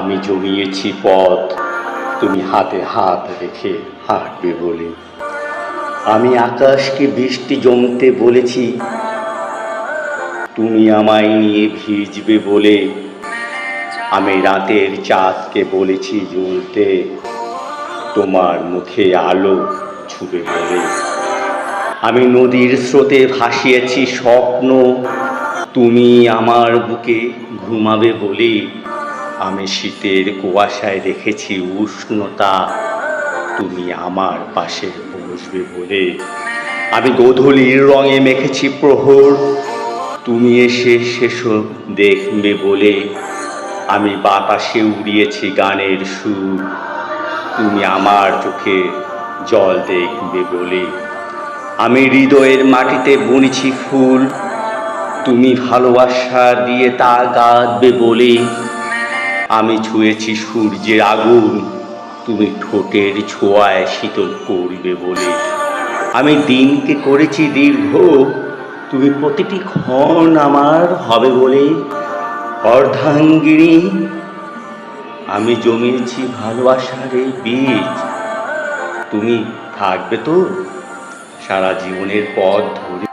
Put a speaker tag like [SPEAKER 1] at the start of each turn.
[SPEAKER 1] জমিয়েছি পথ। তুমি হাতে হাত রেখে হাঁটবে বলে। আমি আকাশকে বৃষ্টি জমতে বলেছি। তুমি আমায় নিয়ে ভিজবে বলে। আমি রাতের চাঁদকে বলেছি জ্বলতে। তোমার মুখে আলো ছুবে বলে। আমি নদীর স্রোতে ভাসিয়েছি স্বপ্ন। তুমি আমার বুকে ঘুমাবে বলে। আমি শীতের কুয়াশায় রেখেছি উষ্ণতা। তুমি আমার পাশে বসবে বলে। আমি গোধূলির রঙে মেখেছি প্রহর। তুমি এসে সেসব দেখবে বলে। আমি বাতাসে উড়িয়েছি গানের সুর। তুমি আমার চোখে জল দেখবে বলে। আমি হৃদয়ের মাটিতে বুনেছি ফুল। তুমি ভালোবাসা দিয়ে তা গাঁদবে বলে। আমি ছুঁয়েছি সূর্যের আগুন। তুমি ঠোঁটের ছোঁয়ায় শীতল করবে বলে। আমি দিনকে করেছি দীর্ঘ। তুমি প্রতিটি ক্ষণ আমার হবে বলে। অর্ধাঙ্গিনী, আমি জমিয়েছি ভালোবাসার এই বীজ। তুমি থাকবে তো সারা জীবনের পথ ধরে।